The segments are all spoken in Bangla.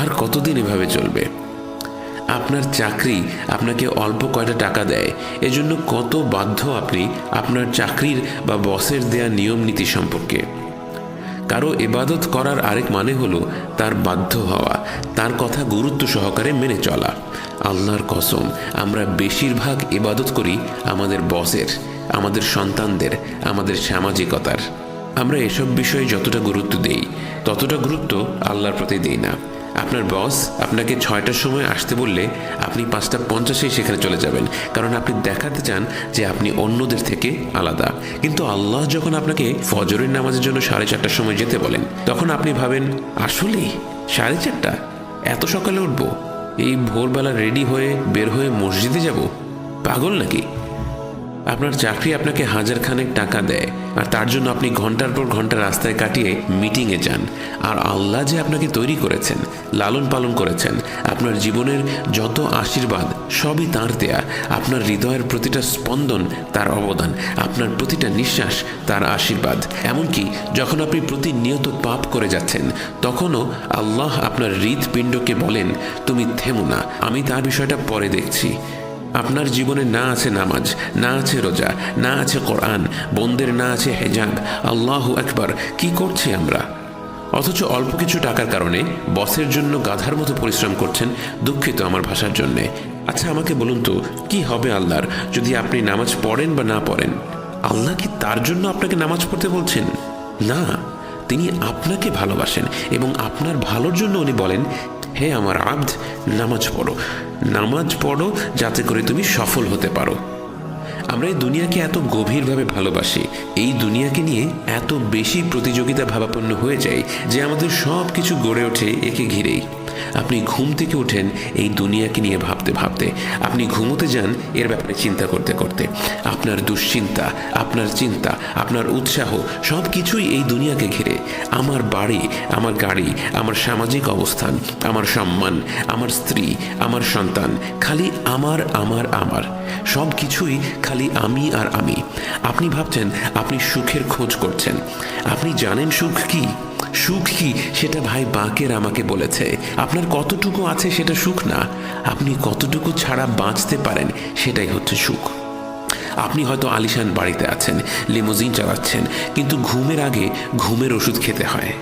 আর কতদিন এভাবে চলবে? আপনার চাকরি আপনাকে অল্প কয়টা টাকা দেয়, এজন্য কত বাধ্য আপনি আপনার চাকরির বা বসের দেয়া নিয়ম নীতি সম্পর্কে। কারও এবাদত করার আরেক মানে হলো তার বাধ্য হওয়া, তার কথা গুরুত্ব সহকারে মেনে চলা। আল্লাহর কসম, আমরা বেশিরভাগ এবাদত করি আমাদের বসের, আমাদের সন্তানদের, আমাদের সামাজিকতার। আমরা এসব বিষয়ে যতটা গুরুত্ব দেই, ততটা গুরুত্ব আল্লাহর প্রতি দিই না। আপনার বস আপনাকে ছয়টার সময় আসতে বললে আপনি পাঁচটা পঞ্চাশেই সেখানে চলে যাবেন। কারণ আপনি দেখাতে চান যে আপনি অন্যদের থেকে আলাদা। কিন্তু আল্লাহ যখন আপনাকে ফজরের নামাজের জন্য সাড়ে চারটার সময় যেতে বলেন, তখন আপনি ভাবেন, আসলেই? সাড়ে চারটা? এত সকালে উঠবো? এই ভোরবেলা রেডি হয়ে বের হয়ে মসজিদে যাব? পাগল নাকি? আপনার চাকরি আপনাকে হাজার খানেক টাকা দেয়, আর তার জন্য আপনি ঘণ্টার পর ঘণ্টা রাস্তায় কাটিয়ে মিটিংয়ে যান। আর আল্লাহ যে আপনাকে তৈরি করেছেন, লালন পালন করেছেন, আপনার জীবনের যত আশীর্বাদ, সবই তাঁর দেয়া। আপনার হৃদয়ের প্রতিটা স্পন্দন তার অবদান, আপনার প্রতিটা নিঃশ্বাস তার আশীর্বাদ। এমনকি যখন আপনি প্রতিনিয়ত পাপ করে যাচ্ছেন, তখনও আল্লাহ আপনার হৃদপিণ্ডকে বলেন, তুমি থেমো না, আমি তার বিষয়টা পরে দেখছি। আপনার জীবনে না আছে নামাজ, না আছে রোজা, না আছে কোরআন, বোনদের না আছে হেজাব, আল্লাহ একবার কি করছি আমরা? অথচ অল্প কিছু টাকার কারণে বসের জন্য গাধার মতো পরিশ্রম করছেন দুঃখিত আমার ভাষার জন্যে। আচ্ছা আমাকে বলুন তো, কি হবে আল্লাহর যদি আপনি নামাজ পড়েন বা না পড়েন? আল্লাহ কি তার জন্য আপনাকে নামাজ পড়তে বলছেন? না, তিনি আপনাকে ভালোবাসেন এবং আপনার ভালোর জন্য উনি বলেন হে আমার আব্দ, নামাজ পড়ো। নামাজ পড়ো যাতে করে তুমি সফল হতে পারো। আমরা এই দুনিয়াকে এত গভীরভাবে ভালোবাসি। এই দুনিয়াকে নিয়ে এত বেশি প্রতিযোগিতা ভাবাপন্ন হয়ে যায় যে আমাদের সব কিছু গড়ে ওঠে একে ঘিরেই। আপনি ঘুম থেকে ওঠেন এই দুনিয়াকে নিয়ে ভাবতে ভাবতে। আপনি ঘুমোতে যান, এর ব্যাপারে চিন্তা করতে করতে। আপনার দুশ্চিন্তা, আপনার চিন্তা, আপনার উৎসাহ সব কিছুই এই দুনিয়াকে ঘিরে। আমার বাড়ি, আমার গাড়ি, আমার সামাজিক অবস্থান, আমার সম্মান, আমার স্ত্রী, আমার সন্তান, খালি আমার আমার আমার। সব কিছুই খালি আমি আর আমি। আপনি ভাবছেন, আপনি সুখের খোঁজ করছেন। আপনি জানেন সুখ কি? সুখ কি? সেটা ভাই বাঁকের আমাকে বলেছে। আপনার কতটুকু আছে সেটা সুখ না। আপনি কতটুকু ছাড়া বাঁচতে পারেন সেটাই হচ্ছে সুখ। আপনি হয়তো আলিশান বাড়িতে আছেন, লিমোজিন চালাচ্ছেন, কিন্তু ঘুমের আগে ঘুমের ওষুধ খেতে হয়।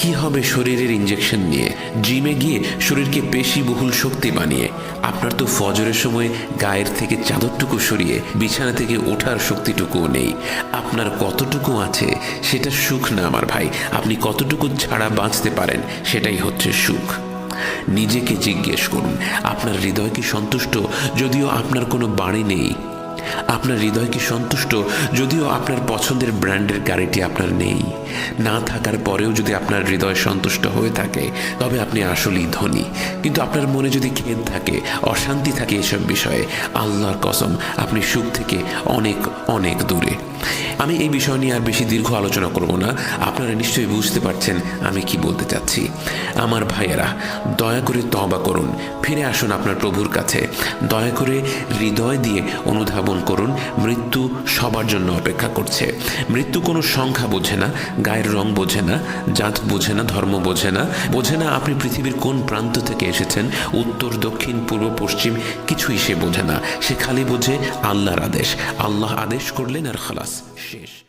কি হবে শরীরের ইঞ্জেকশন নিয়ে? জিমে গিয়ে শরীরকে পেশি বহুল শক্তি বানিয়ে, আপনার তো ফজরের সময় গায়ের থেকে চাদরটুকু সরিয়ে বিছানা থেকে ওঠার শক্তিটুকুও নেই। আপনার কতটুকু আছে সেটা সুখ না আমার ভাই। আপনি কতটুকু ছাড়া বাঁচতে পারেন সেটাই হচ্ছে সুখ। নিজেকে জিজ্ঞেস করুন, আপনার হৃদয় কি সন্তুষ্ট? যদিও আপনার কোনো বাড়ি নেই আপনার হৃদয় কি সন্তুষ্ট, যদিও আপনার পছন্দের ব্র্যান্ডের গাড়িটি আপনার নেই। না থাকার পরেও যদি আপনার হৃদয় সন্তুষ্ট হয়ে থাকে, তবে আপনি আসলেই ধনী। কিন্তু আপনার মনে যদি খেদ থাকে, অশান্তি থাকে এসব বিষয়ে, আল্লাহর কসম, আপনি সুখ থেকে অনেক অনেক দূরে। আমি এই বিষয় নিয়ে আর বেশি দীর্ঘ আলোচনা করব না। আপনারা নিশ্চয়ই বুঝতে পারছেন আমি কি বলতে চাচ্ছি। আমার ভাইয়েরা, দয়া করে তবা করুন। ফিরে আসুন আপনার প্রভুর কাছে। দয়া করে হৃদয় দিয়ে অনুধাবন করুন, মৃত্যু সবার জন্য অপেক্ষা করছে। মৃত্যু কোনো সংখ্যা বোঝে না, গায়ের রং বোঝে না, জাত বোঝে না, ধর্ম বোঝে না। বোঝে না আপনি পৃথিবীর কোন প্রান্ত থেকে এসেছেন, উত্তর, দক্ষিণ, পূর্ব, পশ্চিম, কিছুই সে বোঝে না। সে খালি বোঝে আল্লাহর আদেশ। আল্লাহ আদেশ করলেন আর খালাস, শেষ।